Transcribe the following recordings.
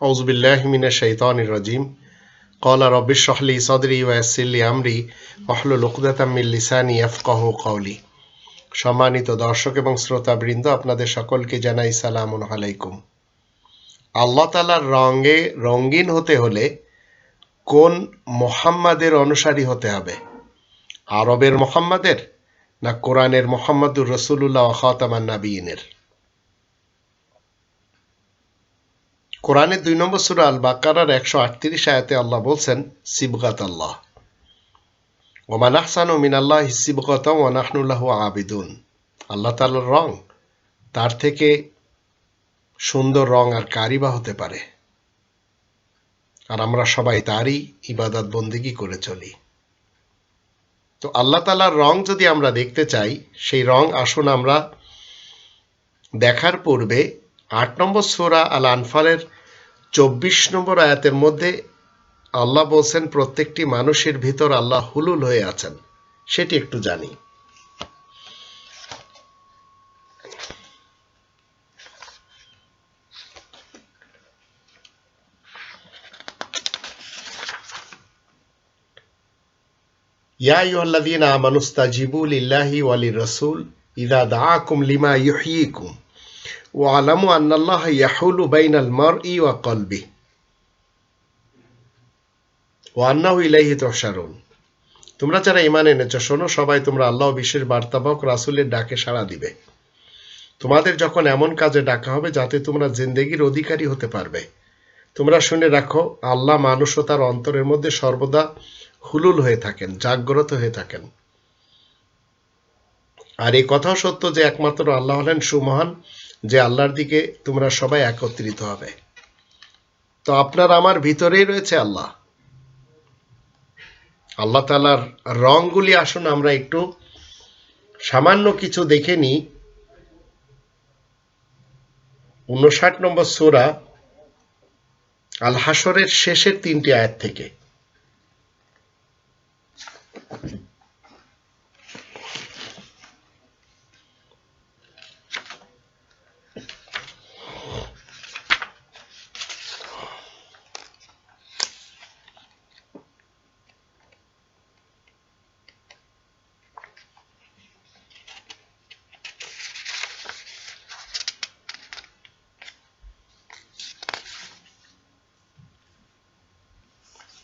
أعوذ بالله من الشيطان الرجيم قال رب اشرح لي صدري ويسر لي أمري واحلل عقدة من لساني يفقه قولي সম্মানিত দর্শক এবং শ্রোতাবৃন্দ আপনাদের সকলকে জানাই সালাম আলাইকুম আল্লাহ তালার রঙে রঙিন হতে হলে কোন মোহাম্মদের অনুসারী হতে হবে আরবের মোহাম্মদের না কোরআনের মোহাম্মদুর রসুল্লাহ খাতামান নাবিনের কোরআনের দুই নম্বর সুরা আল বাকারার একশো আটত্রিশ আয়াতে আল্লাহ বলছেন, সিবগাত আল্লাহ। ওমান আহসান ও মিনাল্লাহ সিবগত ওয়ানাহনুল্লাহ আবিদুন। আল্লাহ তালার রং তার থেকে সুন্দর রং আর কারি বা হতে পারে। আর আমরা সবাই তারই ইবাদত বন্দিগি করে চলি। তো আল্লাহ তালার রং যদি আমরা দেখতে চাই, সেই রং আসুন আমরা দেখার পূর্বে আট নম্বর সোরা আল আনফালের চব্বিশ নম্বর আয়াতের মধ্যে আল্লাহ বলছেন, প্রত্যেকটি মানুষের ভিতর আল্লাহ হুলুল হয়ে আছেন। সেটি একটু জানি। ইয়া আইয়ুহাল্লাযীনা আমানুস্তাজিবু লিল্লাহি ওয়া লির-রাসূল ইযা দাআকুম লিমা ইউহয়িকুম ওয়ালামু আন্নাল্লাহ ইয়াহুলু বাইনাল মারই ওয়া কলবি। ওয়ান্নাহু তোমরা যারা ইমান এনেছো, শোনো, সবাই তোমরা আল্লাহ বিশেষ বার্তাবক রাসূলের ডাকে সাড়া দিবে। তোমাদের যখন এমন কাজে ডাকা হবে যাতে তোমরা জিন্দেগির অধিকারী হতে পারবে। তোমরা শুনে রাখো, আল্লাহ মানুষ ও তার অন্তরের মধ্যে সর্বদা হুলুল হয়ে থাকেন, জাগ্রত হয়ে থাকেন। আর এই কথাও সত্য যে একমাত্র আল্লাহ হলেন সুমহান যে আল্লাহর দিকে তোমরা সবাই একত্রিত হবে। তো আপনার আমার ভিতরেই রয়েছে আল্লাহ। আল্লাহ তালার রংগুলি আসুন, আমরা একটু সামান্য কিছু দেখে নিই। উনষাট নম্বর সোরা আল হাসরের শেষের তিনটি আয়াত থেকে।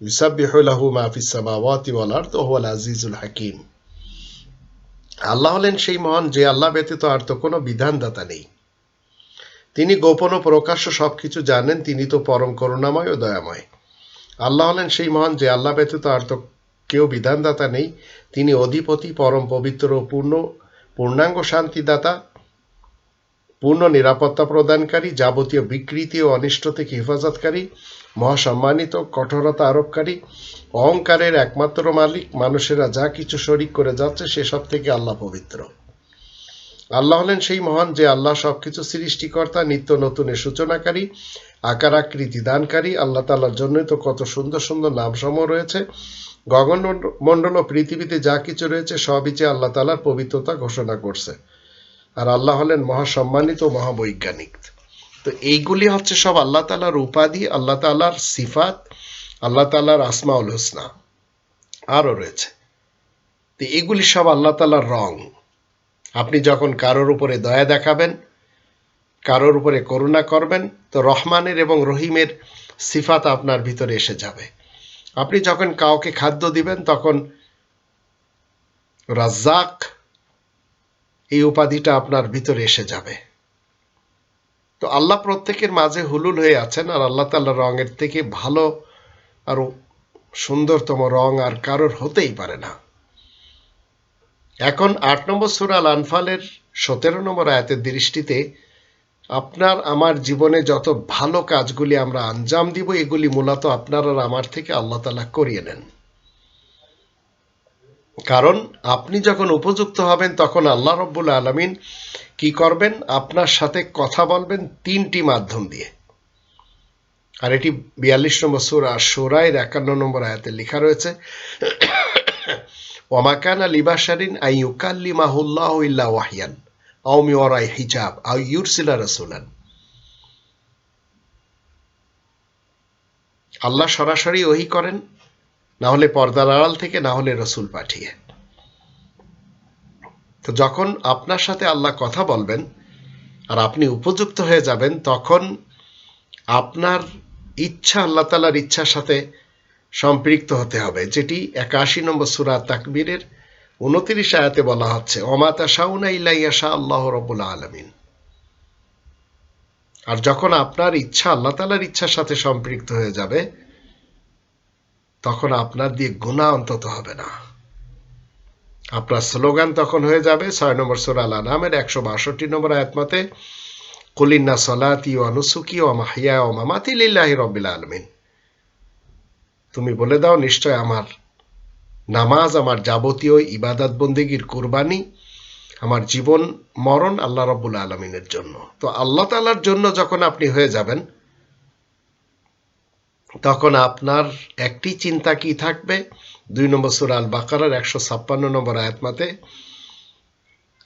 ইসাবিহু লাহু মাহফিস সামাওয়াতি ওয়াল আরদ ওয়াল আজিজুল হাকিম আল্লাহ হলেন সেই মহান যে আল্লাহ ব্যতীত আর তো কোনো বিধানদাতা নেই। তিনি গোপন ও প্রকাশ্য সব কিছু জানেন, তিনি তো পরম করুণাময় ও দয়াময়। আল্লাহ হলেন সেই মহান যে আল্লাহ ব্যতীত আর তো কেউ বিধানদাতা নেই। তিনি অধিপতি, পরম পবিত্র ও পূর্ণ, পূর্ণাঙ্গ শান্তিদাতা পূর্ণ নিরাপত্তা প্রদানকারী, যাবতীয় বিকৃতি ও অনিষ্ট থেকে হেফাজতকারী, মহাসম্মানিত কঠোরতা আরোপকারী, অহংকারের একমাত্র মালিক, মানুষেরা যা কিছু শরিক করে যাচ্ছে সেসব থেকে আল্লাহ পবিত্র। আল্লাহ হলেন সেই মহান যে আল্লাহ সবকিছু সৃষ্টিকর্তা, নিত্য নতুনের সূচনাকারী, আকার আকৃতি দানকারী। আল্লাহ তালার জন্যই তো কত সুন্দর সুন্দর নামসমূহ রয়েছে। গগন মণ্ডল ও পৃথিবীতে যা কিছু রয়েছে সবই যে আল্লাহ তালার পবিত্রতা ঘোষণা করছে। আর আল্লাহ হলেন মহাসম্মানিত মহাবৈজ্ঞানিক। তো এইগুলি হচ্ছে সব আল্লাহ তালার উপাধি, আল্লাহ তালার সিফাত, আল্লাহ তালার আসমাউল হোসনা। আরও রয়েছে। তো এগুলি সব আল্লাহ তালার রং। আপনি যখন কারোর উপরে দয়া দেখাবেন, কারোর উপরে করুণা করবেন, তো রহমানের এবং রহিমের সিফাত আপনার ভিতরে এসে যাবে। আপনি যখন কাউকে খাদ্য দিবেন, তখন রাজ্জাক এই উপাধিটা আপনার ভিতরে এসে যাবে। তো আল্লাহ প্রত্যেকের মাঝে হুলুল হয়ে আছেন আর আল্লাহ তাল্লাহ রঙের থেকে ভালো আরও সুন্দরতম রং আর কারোর হতেই পারে না। এখন আট নম্বর সুরা আল আনফালের সতেরো নম্বর আয়াতের দৃষ্টিতে আপনার, আমার জীবনে যত ভালো কাজগুলি আমরা আঞ্জাম দিব, এগুলি মূলত আপনার আর আমার থেকে আল্লাহ তালা করিয়ে নেন। কারণ আপনি যখন উপযুক্ত হবেন, তখন আল্লাহ রব্বুল আলমিন কি করবেন? আপনার সাথে কথা বলবেন তিনটি মাধ্যম দিয়ে। আর এটি বিয়াল্লিশ নম্বর সুরা সুরায়ের একান্ন নম্বর আয়াতে লেখা রয়েছে ওমাকানা লিবাসারিন আই ইউকাল্লি মাহুল্লাহ ইল্লা ওয়াহিয়ান আউমি ওরাই হিজাব আউ ইউরসিলা রসুলান। আল্লাহ সরাসরি ওহি করেন না হলে পর্দার আড়াল থেকে, না হলে রসুল পাঠিয়ে। তো যখন আপনার সাথে আল্লাহ কথা বলবেন আর আপনি উপযুক্ত হয়ে যাবেন, তখন আপনার ইচ্ছা, আল্লাহ তালার ইচ্ছার সাথে সম্পৃক্ত হতে হবে, যেটি একাশি নম্বর সুরা তাকবীরের উনত্রিশ আয়াতে বলা হচ্ছে অমাতা শাউনা ইলাইয়াশা আল্লাহ রবুল আলমিন। আর যখন আপনার ইচ্ছা, আল্লাহ তালার ইচ্ছার সাথে সম্পৃক্ত হয়ে যাবে তখন আপনার দিয়ে গুণা অন্তত হবে না। আপনার স্লোগান তখন হয়ে যাবে, ছয় নম্বর সুরাল আনামের একশো বাষট্টি নম্বর আয়াতমতে কুলিন্না সলাতি ও আনুসুকি ও মাহিয়া ও মামাতি লিল্লাহি রব্বিল আলমিন। তুমি বলে দাও, নিশ্চয় আমার নামাজ, আমার যাবতীয় ইবাদত বন্দিগির কোরবানি, আমার জীবন মরণ আল্লাহ রব্বুল আলমিনের জন্য। তো আল্লাহ তালার জন্য যখন আপনি হয়ে যাবেন তখন আপনার একটি চিন্তা কি থাকবে? দুই নম্বর সুরা আল বাকারার একশো ছাপ্পান্ন নম্বর আয়াতমাতে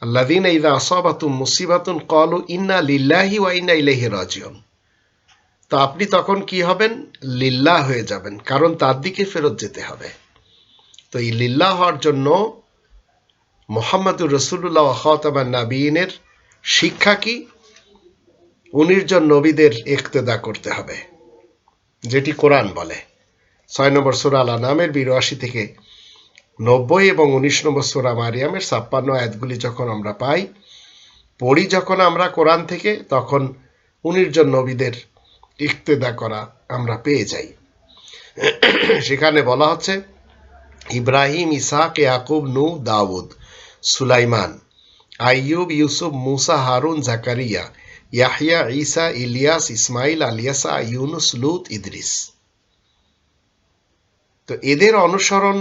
আল্লাদিন ইদা আসাবাতুন মুসিবাতুন কলু ইন্না লিল্লাহি ওয়া ইন্না ইলাইহি রাজিউন। তো আপনি তখন কি হবেন? লিল্লাহ হয়ে যাবেন, কারণ তার দিকে ফেরত যেতে হবে। তো এই লিল্লাহ হওয়ার জন্য মোহাম্মদুর রসুল্লাহ খাতামান নাবিনের শিক্ষা কি? উনিশজন নবীদের একতেদা করতে হবে। যেটি কোরআন বলে। ছয় নম্বর সুরা আলা নামের বিরাশি থেকে নব্বই এবং উনিশ নম্বর সুরা মারিয়ামের ছাপ্পান্ন আয়াতগুলি যখন আমরা পাই, পড়ি যখন আমরা কোরআন থেকে, তখন উনিশজন নবীদের ইক্তেদা করা আমরা পেয়ে যাই। সেখানে বলা হচ্ছে, ইব্রাহিম, ইসাক, ইয়াকুব নু দাউদ, সুলাইমান, আইয়ুব, ইউসুফ, মুসা, হারুন, জাকারিয়া ইয়াহিয়া ঈসা ইলিয়াস ইসমাইল আলিয়াসা ইউনুস লুত ইদ্রিস তো এদের অনুসরণ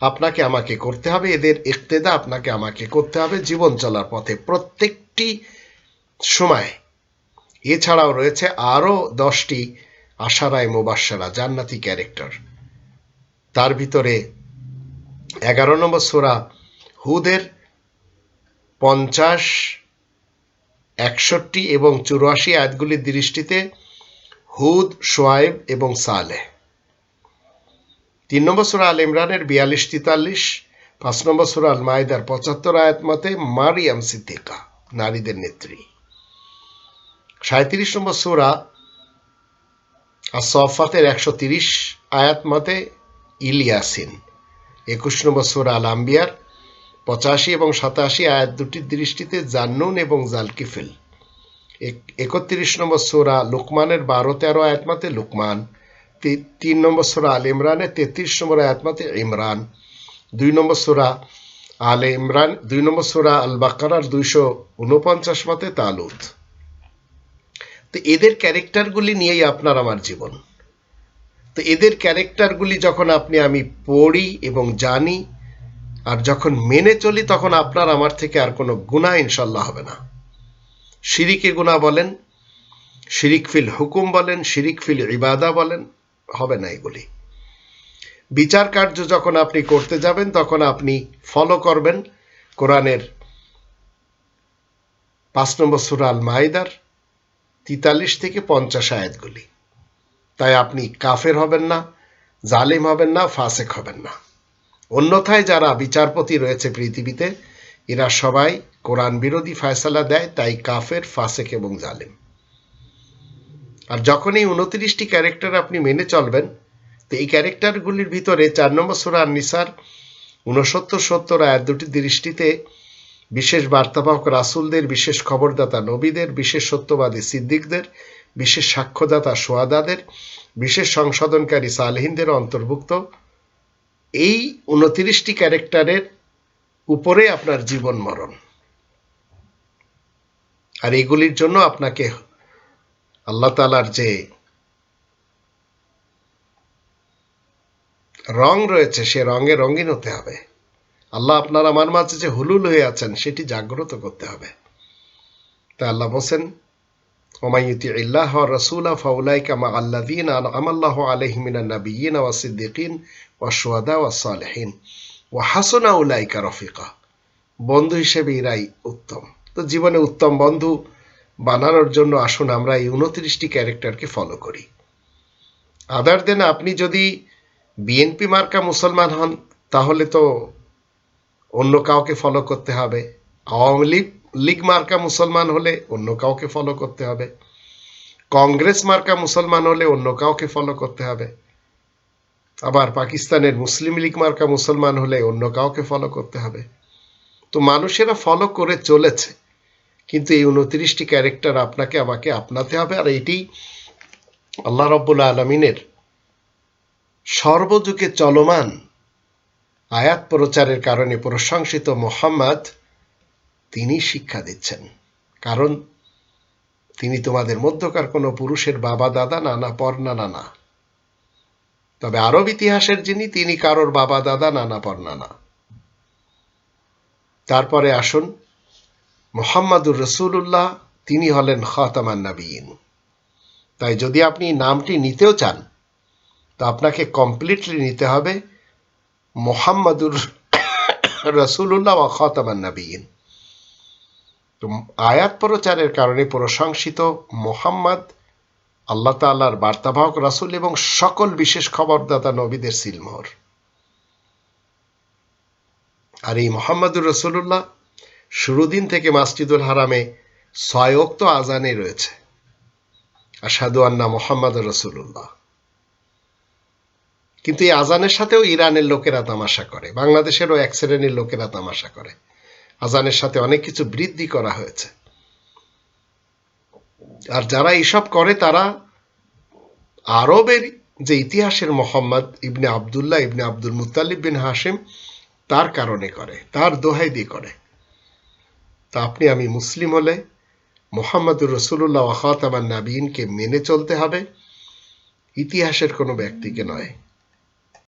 আপনাকে আমাকে করতে হবে, এদের ইক্তেদা আপনাকে আমাকে করতে হবে জীবন চলার পথে প্রত্যেকটি সময়। এছাড়াও রয়েছে আরও দশটি আশারায় মোবাসারা জান্নাতি ক্যারেক্টার। তার ভিতরে এগারো নম্বর সোরা হুদের পঞ্চাশ একষট্টি এবং চুরাশি আয়াতগুলির দৃষ্টিতে হুদ, সোয়াইব এবং সালে তিন নম্বর সুরা আল ইমরানের বিয়াল্লিশ, তেতাল্লিশ, পাঁচ নম্বর সুরা আল মাইদার পঁচাত্তর আয়াত মতে মারিয়াম সিদ্দিকা, নারীদের নেত্রী। সাঁত্রিশ নম্বর সুরা আর সফাতের একশো তিরিশ আয়াত মতে ইলিয়াসিন। একুশ নম্বর সুরা আল আম্বিয়ার পঁচাশি এবং সাতাশি আয়াত দুটির দৃষ্টিতে জান্নুন এবং জালকিফিল একত্রিশ নম্বর সোরা লুকমানের বারো, তেরো আয়াতমাতে লুকমান তিন নম্বর সোরা আল ইমরানের তেত্রিশ নম্বর আয়াতমাতে ইমরান, দুই নম্বর সোরা আলে ইমরান, দুই নম্বর সোরা আল বাকারার দুইশো উনপঞ্চাশ মতে তালুত। তো এদের ক্যারেক্টারগুলি নিয়েই আপনার আমার জীবন। তো এদের ক্যারেক্টারগুলি যখন আপনি আমি পড়ি এবং জানি আর যখন মেনে চলি তখন আপনার আমার থেকে আর কোনো গুণা ইনশাল্লাহ হবে না। শিরিকে গুণা বলেন, শিরিক ফিল হুকুম বলেন, শিরিক ফিল ইবাদা বলেন, হবে না এগুলি। বিচার কার্য যখন আপনি করতে যাবেন তখন আপনি ফলো করবেন কোরআনের পাঁচ নম্বর সুরাল মাইদার তিতাল্লিশ থেকে পঞ্চাশ আয়াতগুলি। তাই আপনি কাফের হবেন না, জালিম হবেন না, ফাসেক হবেন না। অন্যথায় যারা বিচারপতি রয়েছে পৃথিবীতে, এরা সবাই কোরআন বিরোধী ফয়সালা দেয়, তাই কাফের, ফাসেক এবং জালেম। আর যখন এই উনত্রিশটি ক্যারেক্টার আপনি মেনে চলবেন, তো এই ক্যারেক্টারগুলির ভিতরে চার নম্বর সুরার নিসার উনসত্তর সত্তর, আয়াত দুটি দৃষ্টিতে বিশেষ বার্তাবাহক রাসুলদের, বিশেষ খবরদাতা নবীদের, বিশেষ সত্যবাদী সিদ্দিকদের, বিশেষ সাক্ষ্যদাতা সোয়াদাদের বিশেষ সংশোধনকারী সালহিনদের অন্তর্ভুক্ত। এই উনত্রিশটি ক্যারেক্টারের উপরে আপনার জীবন মরণ। আর এগুলির জন্য আপনাকে আল্লাহ তালার যে রং রয়েছে, সে রঙে রঙিন হতে হবে। আল্লাহ আপনার আমার মাঝে যে হুলুল হয়ে আছেন, সেটি জাগ্রত করতে হবে। তা আল্লাহ বলছেন ইল্লাহ রসুলা ফাউলাইকা মা আল্লাদিন আমাল্লাহ আলহিমিনা নবীন ওয়া সিদ্দিকিন ওয়া সোয়াদা ওয়া সালেহিন ওয়া হাসনা উলাইকা রফিকা বন্ধু হিসেবে এরাই উত্তম। তো জীবনে উত্তম বন্ধু বানানোর জন্য আসুন, আমরা এই উনত্রিশটি ক্যারেক্টারকে ফলো করি। আদার দেন আপনি যদি বিএনপি মার্কা মুসলমান হন, তাহলে তো অন্য কাউকে ফলো করতে হবে। আওয়ামী লীগ লীগ মার্কা মুসলমান হলে অন্য কাউকে ফলো করতে হবে। কংগ্রেস মার্কা মুসলমান হলে অন্য কাউকে ফলো করতে হবে। আবার পাকিস্তানের মুসলিম লীগ মার্কা মুসলমান হলে অন্য কাউকে ফলো করতে হবে। তো মানুষেরা ফলো করে চলেছে, কিন্তু এই উনত্রিশটি ক্যারেক্টার আপনাকে আমাকে আপনাতে হবে আর এটি আল্লাহ রব্বুল আলমিনের সর্বযুগে চলমান আয়াত প্রচারের কারণে প্রশংসিত মোহাম্মদ তিনি শিক্ষা দিচ্ছেন। কারণ তিনি তোমাদের মধ্যকার কোনো পুরুষের বাবা, দাদা, নানা পর নানা। না তবে আরব ইতিহাসের যিনি, তিনি কারোর বাবা, দাদা, নানা পর নানা তারপরে আসুন, মোহাম্মদুর রসুল্লাহ তিনি হলেন খতামান নবীন তাই যদি আপনি নামটি নিতেও চান, তো আপনাকে কমপ্লিটলি নিতে হবে মোহাম্মদুর রসুল্লাহ ও খতামান নবীন তো আয়াত প্রচারের কারণে প্রশংসিত মোহাম্মদ, আল্লাহ তাল্লাহর বার্তাবাহক রাসুল এবং সকল বিশেষ খবরদাতা নবীদের সিলমোহর। আর এই মোহাম্মদুর রসুল্লাহ শুরু দিন থেকে মাসজিদুল হারামে ছয়োক্ত আজানে রয়েছে। আসাদু আন্না মোহাম্মদ রসুল্লাহ কিন্তু এই আজানের সাথেও ইরানের লোকেরা তামাশা করে, বাংলাদেশেরও এক শ্রেণির লোকেরা তামাশা করে। আজানের সাথে অনেক কিছু বৃদ্ধি করা হয়েছে। আর যারা এইসব করে, তারা আরবের যে ইতিহাসের মোহাম্মদ ইবনে আবদুল্লাহ ইবনে আব্দুল মুতালিব বিন হাসিম তার কারণে করে, তার দোহাই দিয়ে করে। তা আপনি আমি মুসলিম হলে মোহাম্মদুর রসুল্লাহ আমার নাবিনকে মেনে চলতে হবে। ইতিহাসের কোনো ব্যক্তিকে নয়।